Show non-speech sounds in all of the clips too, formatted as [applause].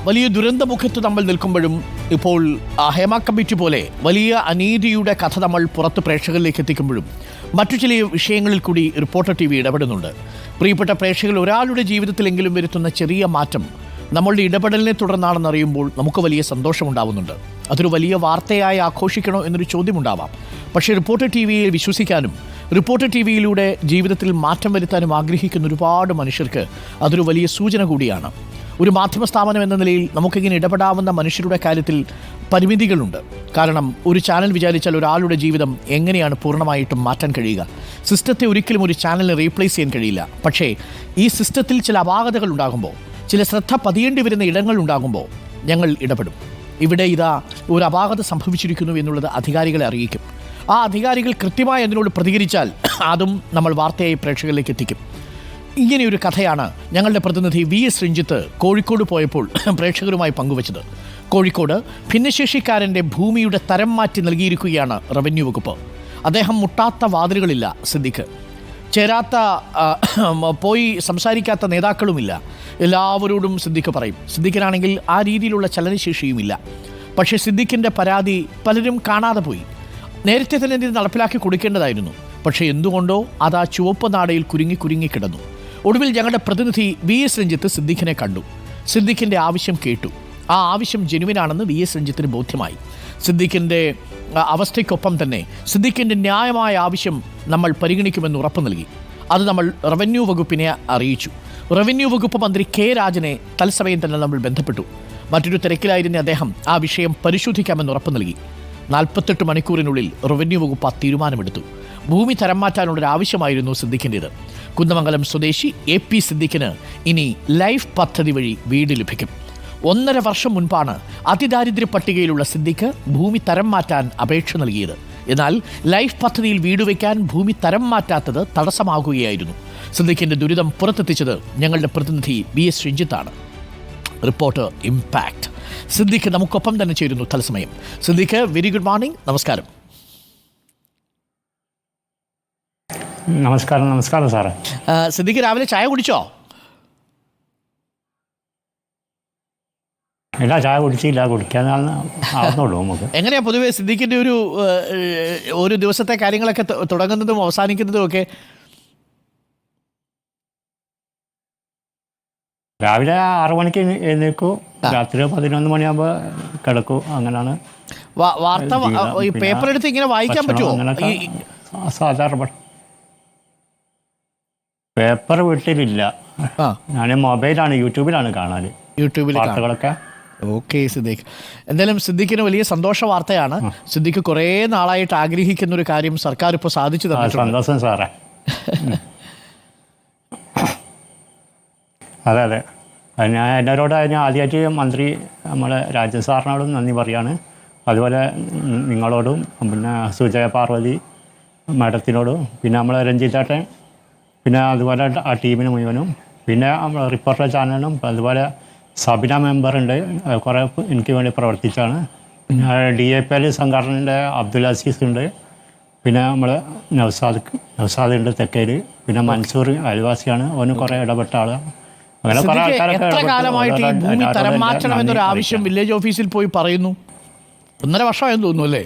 വലിയ ദുരന്തമുഖത്ത് നമ്മൾ നിൽക്കുമ്പോഴും ഇപ്പോൾ ഹേമ കമ്മിറ്റി പോലെ വലിയ അനീതിയുടെ കഥ നമ്മൾ പുറത്ത് പ്രേക്ഷകരിലേക്ക് എത്തിക്കുമ്പോഴും മറ്റു ചില വിഷയങ്ങളിൽ കൂടി റിപ്പോർട്ടർ ടി വി ഇടപെടുന്നുണ്ട്. പ്രിയപ്പെട്ട പ്രേക്ഷകർ ഒരാളുടെ ജീവിതത്തിലെങ്കിലും വരുത്തുന്ന ചെറിയ മാറ്റം നമ്മളുടെ ഇടപെടലിനെ തുടർന്നാണെന്നറിയുമ്പോൾ നമുക്ക് വലിയ സന്തോഷമുണ്ടാവുന്നുണ്ട്. അതൊരു വലിയ വാർത്തയായി ആഘോഷിക്കണോ എന്നൊരു ചോദ്യമുണ്ടാവാം. പക്ഷേ റിപ്പോർട്ടർ ടി വിയെ വിശ്വസിക്കാനും റിപ്പോർട്ടർ ടി വിയിലൂടെ ജീവിതത്തിൽ മാറ്റം വരുത്താനും ആഗ്രഹിക്കുന്ന ഒരുപാട് മനുഷ്യർക്ക് അതൊരു വലിയ സൂചന കൂടിയാണ്. ഒരു മാധ്യമ സ്ഥാപനം എന്ന നിലയിൽ നമുക്കിങ്ങനെ ഇടപെടാവുന്ന മനുഷ്യരുടെ കാര്യത്തിൽ പരിമിതികളുണ്ട്. കാരണം ഒരു ചാനൽ വിചാരിച്ചാൽ ഒരാളുടെ ജീവിതം എങ്ങനെയാണ് പൂർണമായിട്ടും മാറ്റാൻ കഴിയുക? സിസ്റ്റത്തെ ഒരിക്കലും ഒരു ചാനലിനെ റീപ്ലേസ് ചെയ്യാൻ കഴിയില്ല. പക്ഷേ ഈ സിസ്റ്റത്തിൽ ചില അപാകതകൾ ഉണ്ടാകുമ്പോൾ ചില ശ്രദ്ധ പതിയേണ്ടി വരുന്ന ഇടങ്ങൾ ഉണ്ടാകുമ്പോൾ ഞങ്ങൾ ഇടപെടും. ഇവിടെ ഇതാ ഒരു അപാകത സംഭവിച്ചിരിക്കുന്നു എന്നുള്ളത് അധികാരികളെ അറിയിക്കും. ആ അധികാരികൾ കൃത്യമായി അതിനോട് പ്രതികരിച്ചാൽ അതും നമ്മൾ വാർത്തയായി പ്രേക്ഷകരിലേക്ക് എത്തിക്കും. ഇങ്ങനെയൊരു കഥയാണ് ഞങ്ങളുടെ പ്രതിനിധി വി എസ് രഞ്ജിത്ത് കോഴിക്കോട് പോയപ്പോൾ [clears throat] പ്രേക്ഷകരുമായി പങ്കുവച്ചത്. കോഴിക്കോട് ഭിന്നശേഷിക്കാരന്റെ ഭൂമിയുടെ തരം മാറ്റി നൽകിയിരിക്കുകയാണ് റവന്യൂ വകുപ്പ്. അദ്ദേഹം മുട്ടാത്ത വാതിലുകളില്ല സിദ്ദിഖ്. ചേരാത്ത പോയി സംസാരിക്കാത്ത നേതാക്കളുമില്ല. എല്ലാവരോടും സിദ്ദിഖ് പറയും. സിദ്ദിഖിനാണെങ്കിൽ ആ രീതിയിലുള്ള ചലനശേഷിയുമില്ല. പക്ഷേ സിദ്ദിഖിന്റെ പരാതി പലരും കാണാതെ പോയി. നേരത്തെ തന്നെ ഇത് നടപ്പിലാക്കി കൊടുക്കേണ്ടതായിരുന്നു. പക്ഷേ എന്തുകൊണ്ടോ അത് ആ ചുവപ്പ് നാടയിൽ കുരുങ്ങി കുരുങ്ങി കിടന്നു. ഒടുവിൽ ഞങ്ങളുടെ പ്രതിനിധി വി എസ് രഞ്ജിത്ത് സിദ്ദിഖിനെ കണ്ടു. സിദ്ദിഖിന്റെ ആവശ്യം കേട്ടു. ആ ആവശ്യം ജെനുവിനാണെന്ന് വി എസ് രഞ്ജിത്തിന് ബോധ്യമായി. സിദ്ദിഖിന്റെ അവസ്ഥയ്ക്കൊപ്പം തന്നെ സിദ്ദിഖിന്റെ ന്യായമായ ആവശ്യം നമ്മൾ പരിഗണിക്കുമെന്ന് ഉറപ്പ് നൽകി. അത് നമ്മൾ റവന്യൂ വകുപ്പിനെ അറിയിച്ചു. റവന്യൂ വകുപ്പ് മന്ത്രി കെ രാജനെ തത്സമയം തന്നെ നമ്മൾ ബന്ധപ്പെട്ടു. മറ്റൊരു തിരക്കിലായിരുന്ന അദ്ദേഹം ആ വിഷയം പരിശോധിക്കാമെന്ന് ഉറപ്പ് നൽകി. നാൽപ്പത്തെട്ട് മണിക്കൂറിനുള്ളിൽ റവന്യൂ വകുപ്പ് ആ തീരുമാനമെടുത്തു. ഭൂമി തരം മാറ്റാനുള്ളൊരു ആവശ്യമായിരുന്നു സിദ്ദിഖിന്റേത് കുന്നമംഗലം സ്വദേശി എ പി സിദ്ദിഖിന് ഇനി ലൈഫ് പദ്ധതി വഴി വീട് ലഭിക്കും. ഒന്നര വർഷം മുൻപാണ് അതിദാരിദ്ര്യ പട്ടികയിലുള്ള സിദ്ദിഖ് ഭൂമി തരം മാറ്റാൻ അപേക്ഷ നൽകിയത്. എന്നാൽ ലൈഫ് പദ്ധതിയിൽ വീട് വയ്ക്കാൻ ഭൂമി തരം മാറ്റാത്തത് തടസ്സമാകുകയായിരുന്നു. സിദ്ദിഖിന്റെ ദുരിതം പുറത്തെത്തിച്ചത് ഞങ്ങളുടെ പ്രതിനിധി B S രഞ്ജിത്താണ്. Reporter impact. Siddique നമുക്കൊപ്പം തന്നെ ചേരുന്നു തത്സമയം. സിദ്ദിഖ് വെരി ഗുഡ് മോർണിംഗ് നമസ്കാരം. നമസ്കാരം നമസ്കാരം സാറേ. സിദ്ദിഖ് രാവിലെ ചായ കുടിച്ചോ? ഇല്ല ചായ കുടിച്ചില്ല ആവുന്നുള്ളൂ നമുക്ക്. എങ്ങനെയാ പൊതുവെ സിദ്ദിഖിന്റെ ഒരു ഒരു ദിവസത്തെ കാര്യങ്ങളൊക്കെ തുടങ്ങുന്നതും അവസാനിക്കുന്നതും ഒക്കെ? രാവിലെ ആറു മണിക്ക് എഴുന്നേക്കും രാത്രി പതിനൊന്ന് മണിയാകുമ്പോൾ കിടക്കും. അങ്ങനെയാണ് വാർത്ത ഈ പേപ്പർ എടുത്ത് ഇങ്ങനെ വായിക്കാൻ പറ്റുമോ സാധാരണ പേപ്പർ വീട്ടിലില്ല. ഞാൻ മൊബൈലാണ് യൂട്യൂബിലാണ് കാണാൻ യൂട്യൂബിൽ വാർത്തകളൊക്കെ. ഓക്കെ സിദ്ദീഖ്. എന്തായാലും സിദ്ദീഖിന് വലിയ സന്തോഷ വാർത്തയാണ്. സിദ്ദീഖ് കുറേ നാളായിട്ട് ആഗ്രഹിക്കുന്ന ഒരു കാര്യം സർക്കാർ ഇപ്പോൾ സാധിച്ചു സന്തോഷം സാറേ. [laughs] അതെ അതെ. ഞാൻ എന്നോട് ഞാൻ ആദ്യമായിട്ട് മന്ത്രി നമ്മളെ രാജൻ സാറിനോടും നന്ദി പറയാണ്. അതുപോലെ നിങ്ങളോടും പിന്നെ സുജയ പാർവതി മാഡത്തിനോടും പിന്നെ നമ്മളെ രഞ്ജിത്തേട്ടൻ പിന്നെ അതുപോലെ ആ ടീമിന് മുഴുവനും. പിന്നെ റിപ്പോർട്ടർ ചാനലിനും അതുപോലെ സബിന മെമ്പറുണ്ട് ഉണ്ട്. കുറേ എനിക്ക് വേണ്ടി പ്രവർത്തിച്ചാണ്. പിന്നെ ഡി എ പി എൽ സംഘടനയുടെ അബ്ദുൽ അസീസ് ഉണ്ട്. പിന്നെ നമ്മൾ നൗസാദ് നൗസാദ് ഉണ്ട് തെക്കേര് പിന്നെ മൻസൂർ അയൽവാസിയാണ്. അവന് കുറേ ഇടപെട്ട ആളാണ് അങ്ങനെ കുറേ ആൾക്കാരൊക്കെ എത്ര കാലമായിട്ട് ഈ ഭൂമി തരം മാറ്റണം എന്നൊരു ആവശ്യം വില്ലേജ് ഓഫീസിൽ പോയി പറയുന്നു. ഒന്നര വർഷമായെന്ന് തോന്നുന്നു അല്ലേ?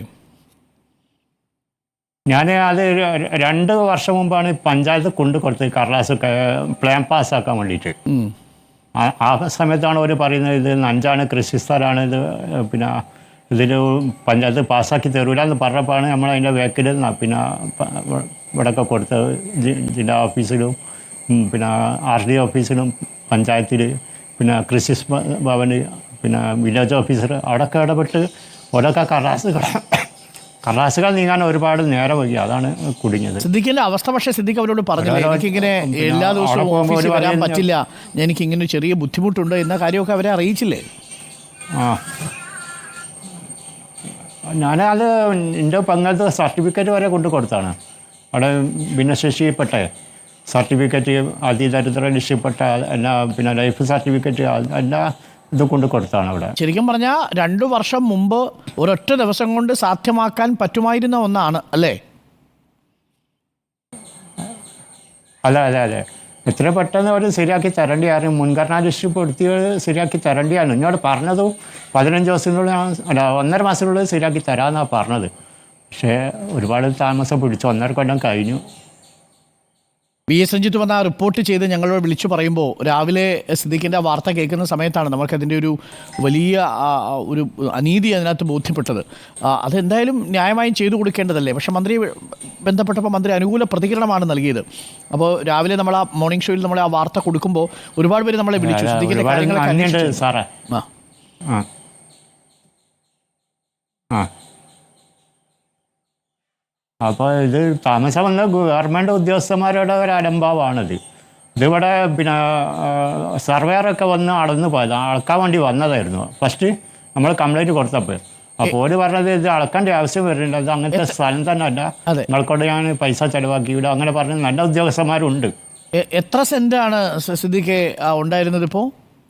ഞാൻ അത് രണ്ട് വർഷം മുമ്പാണ് പഞ്ചായത്ത് കൊണ്ടു കൊടുത്തത് കടലാസ് പ്ലാൻ പാസ്സാക്കാൻ വേണ്ടിയിട്ട്. ആ- സമയത്താണ് അവർ പറയുന്നത് ഇത് നഞ്ചാണ് കൃഷി സ്ഥലമാണ് ഇത് പിന്നെ ഇതിൽ പഞ്ചായത്ത് പാസ്സാക്കി തരൂല എന്ന് പറഞ്ഞപ്പോഴാണ് നമ്മൾ അതിന്റെ വേക്കിൽ പിന്നെ ഇവിടെയൊക്കെ കൊടുത്തത് ജില്ലാ ഓഫീസിലും പിന്നെ ആർ ഡി ഓഫീസിലും പഞ്ചായത്തിൽ പിന്നെ കൃഷി ഭവന് പിന്നെ വില്ലേജ് ഓഫീസർ അവിടെയൊക്കെ ഇടപെട്ട് ഓരോക്കെ കടലാസുകൾ കടലാസുകൾ നീങ്ങാൻ ഒരുപാട് നേരം വൈകി. അതാണ് കുടുങ്ങിയത്. സിദ്ദിഖിന്റെ അവസ്ഥ പക്ഷേ സിദ്ദിഖ് അവരോട് പറഞ്ഞില്ല ഒരാളെ- എനിക്കിങ്ങനെ എല്ലാ ദിവസവും ഓഫീസിൽ വരാൻ പറ്റില്ല. എനിക്ക് ഇങ്ങനെ ഒരു ചെറിയ ബുദ്ധിമുട്ടുണ്ട് എന്ന കാര്യമൊക്കെ അവരെ അറിയിച്ചില്ലേ? ആ. ഞാനത് എന്റെ പങ്കത്ത് സർട്ടിഫിക്കറ്റ് വരെ കൊണ്ടു കൊടുത്താണ്. അവിടെ ഭിന്നശേഷിപ്പെട്ട സർട്ടിഫിക്കറ്റ് അതിദരിദ്ര രക്ഷപ്പെട്ട എല്ലാ പിന്നെ ലൈഫ് സർട്ടിഫിക്കറ്റ് എല്ലാ ഇതും കൊണ്ട് കൊടുത്താണ് അവിടെ. ശരിക്കും പറഞ്ഞാൽ രണ്ടു വർഷം മുമ്പ് ഒരൊറ്റ ദിവസം കൊണ്ട് സാധ്യമാക്കാൻ പറ്റുമായിരുന്ന ഒന്നാണ് അല്ലേ? അല്ല അല്ല അതെ എത്ര പെട്ടെന്ന് അവർ ശരിയാക്കി തരേണ്ടിയായിരുന്നു മുൻഗണനാ ലിസ്റ്റ് പെടുത്തി ശരിയാക്കി തരേണ്ടിയാണ്. എന്നോട് പറഞ്ഞതും പതിനഞ്ച് ദിവസത്തിനുള്ളിൽ അല്ല ഒന്നര മാസത്തിനുള്ളിൽ ശരിയാക്കി തരാമെന്നാണ് പറഞ്ഞത്. പക്ഷേ ഒരുപാട് താമസം പിടിച്ചു ഒന്നര കൊല്ലം കഴിഞ്ഞു. വി എസ് രഞ്ജിത്ത് വന്ന റിപ്പോർട്ട് ചെയ്ത് ഞങ്ങളോട് വിളിച്ചു പറയുമ്പോൾ രാവിലെ സിദ്ദിഖിന്റെ ആ വാർത്ത കേൾക്കുന്ന സമയത്താണ് നമുക്കതിന്റെ ഒരു വലിയ ഒരു അനീതി അതിനകത്ത് ബോധ്യപ്പെട്ടത്. അതെന്തായാലും ന്യായമായും ചെയ്തു കൊടുക്കേണ്ടതല്ലേ? പക്ഷെ മന്ത്രി ബന്ധപ്പെട്ടപ്പോൾ മന്ത്രി അനുകൂല പ്രതികരണമാണ് നൽകിയത്. അപ്പോൾ രാവിലെ നമ്മൾ ആ മോർണിംഗ് ഷോയിൽ നമ്മൾ ആ വാർത്ത കൊടുക്കുമ്പോൾ ഒരുപാട് പേര് നമ്മളെ വിളിച്ചു. സിദ്ദിഖിന്റെ കാര്യങ്ങളൊക്കെ ആ. അപ്പോൾ ഇത് താമസം വന്ന ഗവൺമെന്റ് ഉദ്യോഗസ്ഥന്മാരുടെ ഒരു അലംഭാവാണിത് ഇതിവിടെ പിന്നെ സർവേയറൊക്കെ വന്ന് അളന്ന് പോയത് അളക്കാൻ വേണ്ടി വന്നതായിരുന്നു. ഫസ്റ്റ് നമ്മൾ കംപ്ലൈന്റ് കൊടുത്തപ്പോൾ അപ്പോൾ ഓര് പറഞ്ഞത് ഇത് അളക്കേണ്ട ആവശ്യം വരുന്നുണ്ട്. അത് അങ്ങനത്തെ സ്ഥലം തന്നെ അല്ല. നിങ്ങൾക്കോട് ഞാൻ പൈസ ചിലവാക്കി ഇവിടെ അങ്ങനെ പറഞ്ഞ് നല്ല ഉദ്യോഗസ്ഥന്മാരുണ്ട്. എത്ര സെന്റാണ് സിദ്ദിഖ് ഉണ്ടായിരുന്നത് ഇപ്പോൾ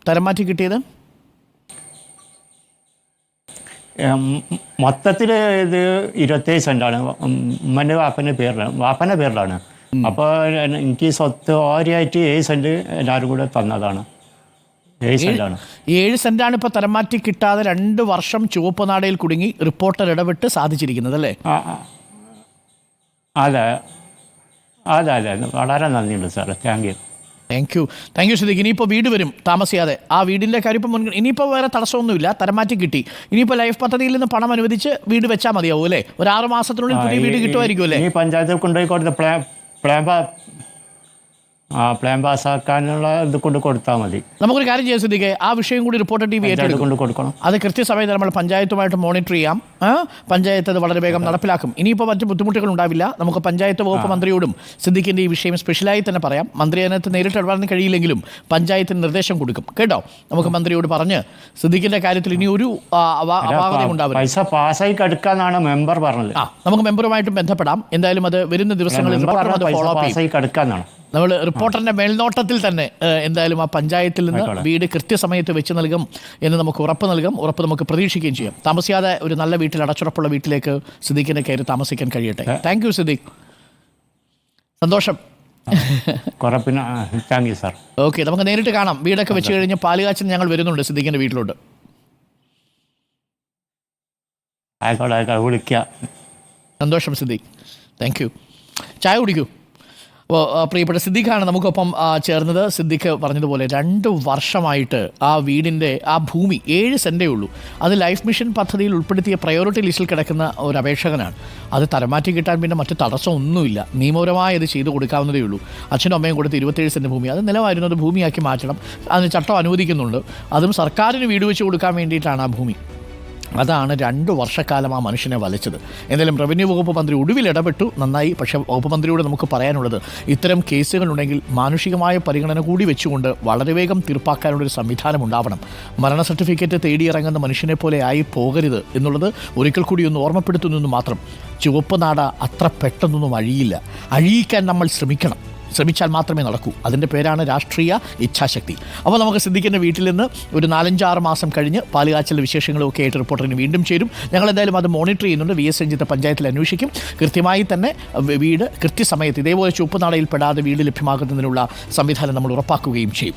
തരം മാറ്റി കിട്ടിയത്? മൊത്തത്തിൽ ഇത് ഇരുപത്തേഴ് സെന്റാണ് ഉമ്മന്റെ വാപ്പന്റെ പേരിലാണ്. വാപ്പന്റെ പേരിലാണ്. അപ്പോൾ എനിക്ക് സ്വത്ത് ഓരിയായിട്ട് ഏഴ് സെന്റ് എല്ലാവരും കൂടെ തന്നതാണ്. ഏഴ് സെന്റാണ് ഏഴ് സെന്റാണ് ഇപ്പോൾ തലമാറ്റി മാറ്റി കിട്ടാതെ രണ്ട് വർഷം ചുവപ്പ് നാടയിൽ കുടുങ്ങി റിപ്പോർട്ടർ ഇടപെട്ട് സാധിച്ചിരിക്കുന്നത് അല്ലേ? ആ ആ. അതെ. അതെ അതെ. വളരെ നന്ദിയുണ്ട് സാറേ. Thank you. Thank you thank you Siddique ഇനിയിപ്പോൾ വീട് വരും. താമസിയാതെ. ആ വീടിന്റെ കാര്യം ഇപ്പോൾ മുൻഗണന ഇനിയിപ്പോൾ വേറെ തടസ്സമൊന്നുമില്ല. തരമാറ്റി കിട്ടി. ഇനിയിപ്പോൾ ലൈഫ് പദ്ധതിയിൽ നിന്ന് പണം അനുവദിച്ച് വീട് വെച്ചാൽ മതിയാവും അല്ലേ? ഒരു ആറ് മാസത്തിനുള്ളിൽ പുതിയ വീട് കിട്ടുമായിരിക്കും അല്ലേ? ഈ പഞ്ചായത്തിൽ കൊണ്ടുപോയി കൊടുത്ത പ്ലാൻ പ്ലാൻ പാ ആ പ്ലാൻ പാസ്സാക്കാനുള്ള ഇത് കൊണ്ട് കൊടുത്താൽ മതി. നമുക്കൊരു കാര്യം ചെയ്യാൻ ശ്രദ്ധിക്കേ ആ വിഷയം കൂടി റിപ്പോർട്ടർ ടി വി ഏറ്റെടുത്ത് ഏറ്റെടുക്കും. കൊണ്ട് കൊടുക്കണം. അത് കൃത്യസമയത്ത് നമ്മൾ പഞ്ചായത്തുമായിട്ട് മോണിറ്റർ ചെയ്യാം? പഞ്ചായത്ത് അത് വളരെ വേഗം നടപ്പിലാക്കും. ഇനിയിപ്പോൾ മറ്റ് ബുദ്ധിമുട്ടുകൾ ഉണ്ടാവില്ല. നമുക്ക് പഞ്ചായത്ത് വകുപ്പ് മന്ത്രിയോടും സിദ്ദിഖിന്റെ ഈ വിഷയം സ്പെഷ്യലായി തന്നെ പറയാം. മന്ത്രി അതിനകത്ത് നേരിട്ട് ഇടപെടാൻ കഴിയില്ലെങ്കിലും പഞ്ചായത്തിന് നിർദ്ദേശം കൊടുക്കും. കേട്ടോ? നമുക്ക് മന്ത്രിയോട് പറഞ്ഞ് സിദ്ദിഖിന്റെ കാര്യത്തിൽ ഇനി ഒരു അപാകതയും ഉണ്ടാവില്ല. പൈസ പാസ്സായി കടുക്കാന്നാണ് മെമ്പർ പറഞ്ഞത്. ആ നമുക്ക് മെമ്പറുമായിട്ട് ബന്ധപ്പെടാം. എന്തായാലും അത് വരുന്ന ദിവസങ്ങളിൽ ഫോളോ അപ്പ് ചെയ്യും. നമ്മൾ റിപ്പോർട്ടറിന്റെ മേൽനോട്ടത്തിൽ തന്നെ എന്തായാലും ആ പഞ്ചായത്തിൽ നിന്ന്. വീട് കൃത്യസമയത്ത് വെച്ച് നൽകും എന്ന് നമുക്ക് ഉറപ്പ് നൽകും. ഉറപ്പ് നമുക്ക് പ്രതീക്ഷിക്കുകയും ചെയ്യാം. താമസിയാതെ ഒരു നല്ല വീട്ടിൽ അടച്ചുറപ്പുള്ള വീട്ടിലേക്ക് സിദ്ദീഖിനെ കയറി താമസിക്കാൻ കഴിയട്ടെ. Thank you Siddique. സന്തോഷം. കുറെ പിന്നെ താങ്ക് യു സാർ ഓക്കെ നമുക്ക് നേരിട്ട് കാണാം. വീടൊക്കെ വെച്ച് കഴിഞ്ഞ് പാലുകാച്ചൻ ഞങ്ങൾ വരുന്നുണ്ട് സിദ്ദീഖിന്റെ വീട്ടിലോട്ട്. ആയിക്കോട്ടെ സന്തോഷം സിദ്ദീഖ്. താങ്ക് യു ചായ കുടിക്കൂ. അപ്പോൾ പ്രിയപ്പെട്ട സിദ്ദിഖാണ് നമുക്കൊപ്പം ചേർന്നത്. സിദ്ദിഖ് പറഞ്ഞതുപോലെ രണ്ട് വർഷമായിട്ട് ആ വീടിന്റെ ആ ഭൂമി ഏഴ് സെന്റേ ഉള്ളൂ. അത് ലൈഫ് മിഷൻ പദ്ധതിയിൽ ഉൾപ്പെടുത്തിയ പ്രയോറിറ്റി ലിസ്റ്റിൽ കിടക്കുന്ന ഒരു അപേക്ഷകനാണ്. അത് തരമാറ്റി കിട്ടാൻ പിന്നെ മറ്റു തടസ്സമൊന്നുമില്ല. നിയമപരമായി അത് ചെയ്തു കൊടുക്കാവുന്നതേ ഉള്ളൂ. അച്ഛനും അമ്മയും കൊടുത്ത് ഇരുപത്തേഴ് സെന്റ് ഭൂമി അത് നിലമായിരുന്നു അത് ഭൂമിയാക്കി മാറ്റണം. അതിന് ചട്ടം അനുവദിക്കുന്നുണ്ട്. അതും സർക്കാരിന് വീട് വെച്ച് കൊടുക്കാൻ വേണ്ടിയിട്ടാണ് ആ ഭൂമി. അതാണ് രണ്ട് വർഷക്കാലം ആ മനുഷ്യനെ വലച്ചത്. എന്തായാലും റവന്യൂ വകുപ്പ് മന്ത്രി ഒടുവിൽ ഇടപെട്ടു. നന്നായി. പക്ഷേ വകുപ്പ് മന്ത്രിയോട് നമുക്ക് പറയാനുള്ളത് ഇത്തരം കേസുകളുണ്ടെങ്കിൽ മാനുഷികമായ പരിഗണന കൂടി വെച്ചുകൊണ്ട് വളരെ വേഗം തീർപ്പാക്കാനുള്ളൊരു സംവിധാനം ഉണ്ടാവണം. മരണ സർട്ടിഫിക്കറ്റ് തേടിയിറങ്ങുന്ന മനുഷ്യനെ പോലെ ആയി പോകരുത് എന്നുള്ളത് ഒരിക്കൽ കൂടി ഒന്ന് ഓർമ്മപ്പെടുത്തുന്നു മാത്രം. ചുവപ്പ് നാട അത്ര പെട്ടെന്നൊന്നും അഴിയില്ല. അഴിയിക്കാൻ നമ്മൾ ശ്രമിക്കണം. ശ്രമിച്ചാൽ മാത്രമേ നടക്കൂ. അതിന്റെ പേരാണ് രാഷ്ട്രീയ ഇച്ഛാശക്തി. അപ്പോൾ നമുക്ക് ശ്രദ്ധിക്കുന്ന വീട്ടിൽ നിന്ന് ഒരു നാലഞ്ചാറ് മാസം കഴിഞ്ഞ് പാലുകാച്ചിലെ വിശേഷങ്ങളും ഒക്കെ ആയിട്ട് റിപ്പോർട്ടറിന് വീണ്ടും ചേരും. ഞങ്ങൾ എന്തായാലും അത് മോണിറ്റർ ചെയ്യുന്നുണ്ട്. വി എസ് രഞ്ജിത്ത് പഞ്ചായത്തിൽ അന്വേഷിക്കും. കൃത്യമായി തന്നെ വീട് കൃത്യസമയത്ത് ഇതേപോലെ ചുവപ്പ് നാടയിൽ പെടാതെ വീട് ലഭ്യമാക്കുന്നതിനുള്ള സംവിധാനം നമ്മൾ ഉറപ്പാക്കുകയും ചെയ്യും.